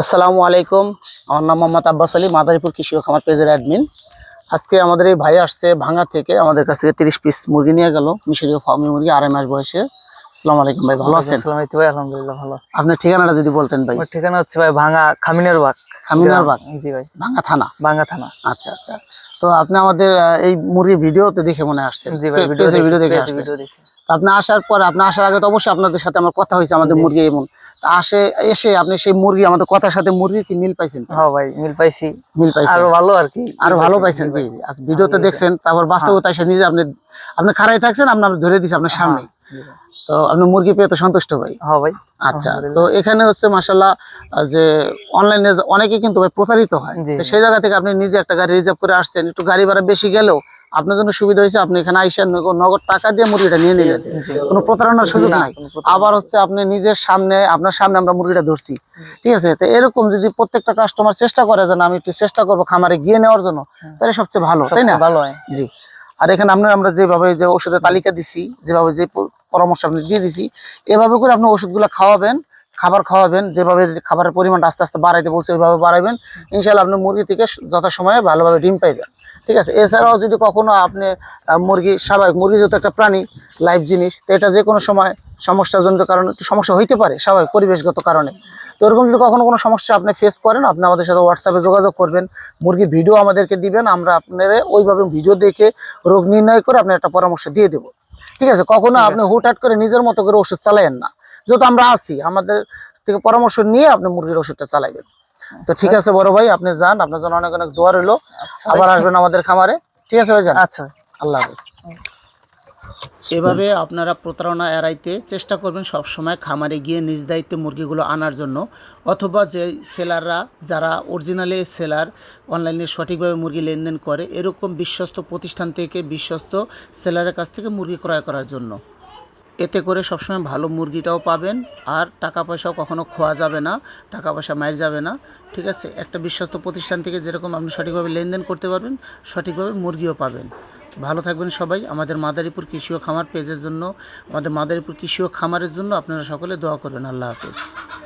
আসসালামু আলাইকুম। আমার নাম মোহাম্মদ আব্বাস আলী মাদারীপুর কৃষি ও খামার পেজের অ্যাডমিন। আজকে আমাদের এই ভাই আসছে ভাঙা থেকে আমাদের কাছ থেকে তিরিশ পিস মুরগি নিয়ে গেল মিশরীয় ফার্মি মুরগি আড়াই মাস বয়সে। আসসালামু আলাইকুম ভাই ভালো আছেন? ভাই আলহামদুলিল্লাহ ভালো। আপনার ঠিকানাটা যদি বলতেন ভাই। আমার ঠিকানা হচ্ছে ভাই ভাঙা খামিনের বাগ। খামিনার বাগ? জি ভাই। ভাঙা থানা? ভাঙা থানা। আচ্ছা আচ্ছা। তো আপনি আমাদের এই মুরগির ভিডিওতে দেখে মনে আসছেন। জি ভাই ভিডিও পেজে ভিডিও দেখে দেখে ভিডিও দেখে। তো আপনি আসার পর আপনি আসার আগে তো অবশ্যই আপনাদের সাথে আমার কথা হয়েছে আমাদের মুরগি এমন। তা আসে এসে আপনি সেই মুরগি আমাদের কথার সাথে মুরগি কি মিল পাইছেন? হ্যাঁ ভাই মিল পাইছি। মিল পাইছি আরও ভালো আর কি। আরও ভালো পাইছেন জি। আজ ভিডিওতে দেখছেন তারপর বাস্তবতা এসে নিজে আপনি আপনি খারাই থাকছেন আপনি ধরে দিচ্ছেন আপনার সামনে জি। ভাই। তো আপনি মুরগি পেয়ে তো সন্তুষ্ট ভাই? হ্যাঁ ভাই। আচ্ছা তো এখানে হচ্ছে মাসাল্লাহ যে অনলাইনে অনেকে কিন্তু ভাই প্রতারিত হয়। তো সেই জায়গা থেকে আপনি নিজে একটা গাড়ি রিজার্ভ করে আসছেন একটু গাড়ি ভাড়া বেশি গেলেও আপনার জন্য সুবিধা হয়েছে আপনি এখানে আইসা নগ- নগদ টাকা দিয়ে মুরগিটা নিয়ে নিলেন। কোনো প্রতারণার সুযোগ নাই। আবার হচ্ছে আপনি নিজের সামনে আপনার সামনে আমরা মুরগিটা ধরছি। ঠিক আছে? তো এরকম যদি প্রত্যেকটা কাস্টমার চেষ্টা করে যেন আমি একটু চেষ্টা করব খামারে গিয়ে নেওয়ার জন্য তাহলে সবচেয়ে ভালো তাই না? ভালো হয়। জি। আর এখানে আপনার আমরা যেভাবে যে ওষুধের তালিকা দিছি, যেভাবে যে পরামর্শ আপনি দিয়ে দিছি, এভাবে করে আপনি ওষুধগুলো খাওয়াবেন, খাবার খাওয়াবেন, যেভাবে খাবারের পরিমাণটা আস্তে আস্তে বাড়াইতে বলছে ওইভাবে বাড়াবেন ইনশাল্লাহ আপনি মুরগি থেকে যথাসময়ে ভালোভাবে ডিম পাইবেন। ঠিক আছে? এছাড়াও যদি কখনো আপনি মুরগি স্বাভাবিক, মুরগি যেহেতু একটা প্রাণী লাইভ জিনিস, তো এটা যে কোনো সময় সমস্যাজনিত কারণে, একটু সমস্যা হইতে পারে, স্বাভাবিক, পরিবেশগত কারণে। তো এরকম যদি কখনো কোনো সমস্যা আপনি ফেস করেন আপনি আমাদের সাথে হোয়াটসঅ্যাপে যোগাযোগ করবেন মুরগির ভিডিও আমাদেরকে দিবেন আমরা আপনার ওইভাবে ভিডিও দেখে রোগ নির্ণয় করে আপনার একটা পরামর্শ দিয়ে দেবো। ঠিক আছে? কখনো আপনি হুটহাট করে নিজের মতো করে ওষুধ চালাইয়েন না। যেহেতু আমরা আছি আমাদের থেকে পরামর্শ নিয়ে আপনি মুরগির ওষুধটা চালাইবেন তো ঠিক আছে বড় ভাই আপনি যান আপনার জন্য অনেক অনেক দোয়া রইল। আবার আসবেন আমাদের খামারে। ঠিক আছে ভাই যান আচ্ছা। আল্লাহ হাফেজ। এভাবে আপনারা প্রতারণা এড়াইতে চেষ্টা করবেন সব সময় খামারে গিয়ে নিজ দায়িত্বে মুরগিগুলো আনার জন্য, অথবা যে সেলাররা যারা অরিজিনালে সেলার অনলাইনে সঠিকভাবে মুরগি লেনদেন করে, এরকম বিশ্বস্ত প্রতিষ্ঠান থেকে বিশ্বস্ত সেলারের কাছ থেকে মুরগি ক্রয় করার জন্য। এতে করে সবসময় ভালো মুরগিটাও পাবেন, আর টাকা পয়সাও কখনো খোয়া যাবে না, টাকা পয়সা মায়ের যাবে না, ঠিক আছে? একটা বিশ্বস্ত প্রতিষ্ঠান থেকে যেরকম আপনি সঠিকভাবে লেনদেন করতে পারবেন, সঠিকভাবে মুরগিও পাবেন। ভালো থাকবেন সবাই। আমাদের মাদারীপুর কৃষি ও খামার পেজের জন্য, আমাদের মাদারীপুর কৃষি ও খামারের জন্য আপনারা সকলে দোয়া করবেন। আল্লাহ হাফেজ।